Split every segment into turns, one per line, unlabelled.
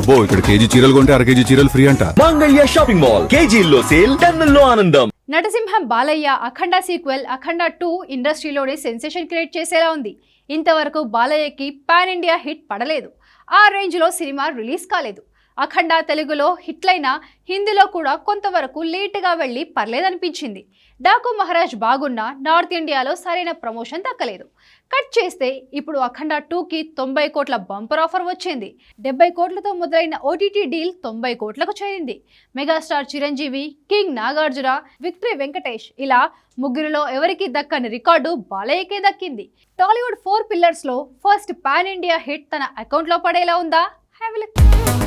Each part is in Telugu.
అబ్బో ఇక్కడ కేజీ చీరలు కొంటే అర కేజీ చీరలు ఫ్రీ అంట.
Mangalya shopping mall. కేజీల్లో సేల్ టన్నుల్లో ఆనందం.
నటసింహం బాలయ్య అఖండ సీక్వెల్ అఖండ టూ ఇండస్ట్రీలోనే సెన్సేషన్ క్రియేట్ చేసేలా ఉంది. ఇంతవరకు బాలయ్యకి పాన్ ఇండియా హిట్ పడలేదు. ఆ రేంజ్లో సినిమా రిలీజ్ కాలేదు. అఖండ తెలుగులో హిట్లైన హిందీలో కూడా కొంతవరకు లేటుగా వెళ్ళి పర్లేదనిపించింది. డాకు మహారాజ్ బాగున్నా నార్త్ ఇండియాలో సరైన ప్రమోషన్ దక్కలేదు. కట్ చేస్తే ఇప్పుడు అఖండ టూకి తొంభై కోట్ల బంపర్ ఆఫర్ వచ్చింది. డెబ్బై కోట్లతో మొదలైన ఓటీటీ డీల్ తొంభై కోట్లకు చేరింది. Megastar Chiranjeevi king Nagarjuna victory Venkatesh ఇలా ముగ్గురిలో ఎవరికి దక్కని రికార్డు బాలయ్యకే దక్కింది. టాలీవుడ్ ఫోర్ పిల్లర్స్లో ఫస్ట్ పాన్ ఇండియా హిట్ తన అకౌంట్లో పడేలా ఉందా? హ్యావ్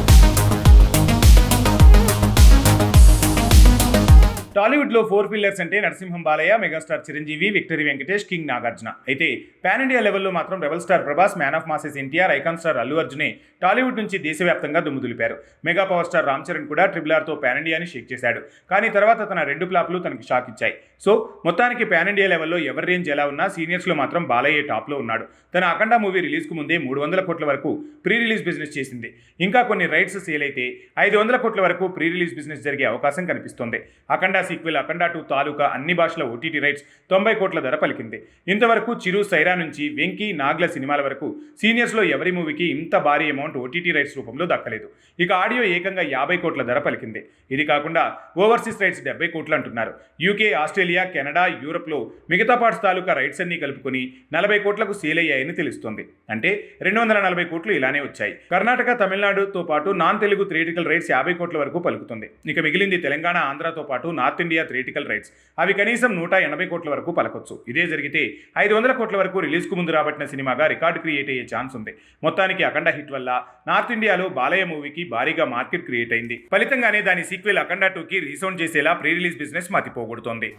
టాలీవుడ్లో టాలీవుడ్లో ఫోర్ పిల్లర్స్ అంటే Narasimham Balayya megastar Chiranjeevi victory Venkatesh king Nagarjuna. అయితే పాన్ ఇండియా లెవెల్లో మాత్రం rebel star Prabhas man of masses NTR icon star Allu అర్జునే Tollywood నుంచి దేశవ్యాప్తంగా దుమ్ము దులిపారు. Mega power star Ram Charan కూడా ట్రిపుల్ ఆర్తో పాన్ ఇండియాని షేక్ చేశాడు. కానీ తర్వాత తన రెండు ప్లాప్లు తనకి షాక్ ఇచ్చాయి. సో మొత్తానికి పాన్ ఇండియా లెవెల్లో ఎవరి రేంజ్ ఎలా ఉన్నా సీనియర్స్లో మాత్రం బాలయ్య టాప్లో ఉన్నాడు. తన అఖండ మూవీ రిలీజ్కు ముందే మూడు వందల కోట్ల వరకు ప్రీ రిలీజ్ బిజినెస్ చేసింది. ఇంకా కొన్ని రైట్స్ సేల్ అయితే ఐదు వందల కోట్ల వరకు ప్రీ రిలీజ్ బిజినెస్ జరిగే అవకాశం కనిపిస్తోంది. అఖండ సీక్వెల్ అఖండా టూ తాలూకా అన్ని భాషల ఓటీటీ రైట్స్ తొంభై కోట్ల ధర పలికింది. ఇంతవరకు చిరు సైరా నుంచి వెంకీ నాగ్ల సినిమాల వరకు సీనియర్స్లో ఎవరి మూవీకి ఇంత భారీ అమౌంట్ ఓటీటీ రైట్స్ రూపంలో దక్కలేదు. ఇక ఆడియో ఏకంగా యాభై కోట్ల ధర పలికింది. ఇది కాకుండా ఓవర్సీస్ రైట్స్ డెబ్బై కోట్లు అంటున్నారు. యూకే ఆస్ట్రేలియా కెనడా యూరప్లో మిగతా పార్ట్స్ తాలూకా రైట్స్ అన్ని కలుపుకొని నలభై కోట్లకు సేల్ అయ్యాయని తెలుస్తోంది. అంటే రెండు వందల నలభై కోట్లు ఇలానే వచ్చాయి. కర్ణాటక తమిళనాడుతో పాటు నాన్ తెలుగు థియేటికల్ రైట్స్ యాభై కోట్ల వరకు పలుకుతుంది. ఇక మిగిలింది తెలంగాణ ఆంధ్రతో పాటు నార్త్ ఇండియా థియేటికల్ రైట్స్. అవి కనీసం నూట ఎనభై కోట్ల వరకు పలకొచ్చు. ఇదే జరిగితే ఐదు వందల కోట్ల వరకు రిలీజ్కు ముందు రాబట్టిన సినిమాగా రికార్డు క్రియేట్ అయ్యే ఛాన్స్ ఉంది. మొత్తానికి అఖండ హిట్ వల్ల నార్త్ ఇండియాలో బాలయ్య మూవీకి భారీగా మార్కెట్ క్రియేట్ అయింది. ఫలితంగానే దాని సీక్వెల్ అఖండ టూకి రీసౌండ్ చేసేలా ప్రీ రిలీజ్ బిజినెస్ మతిపోగొడుతోంది.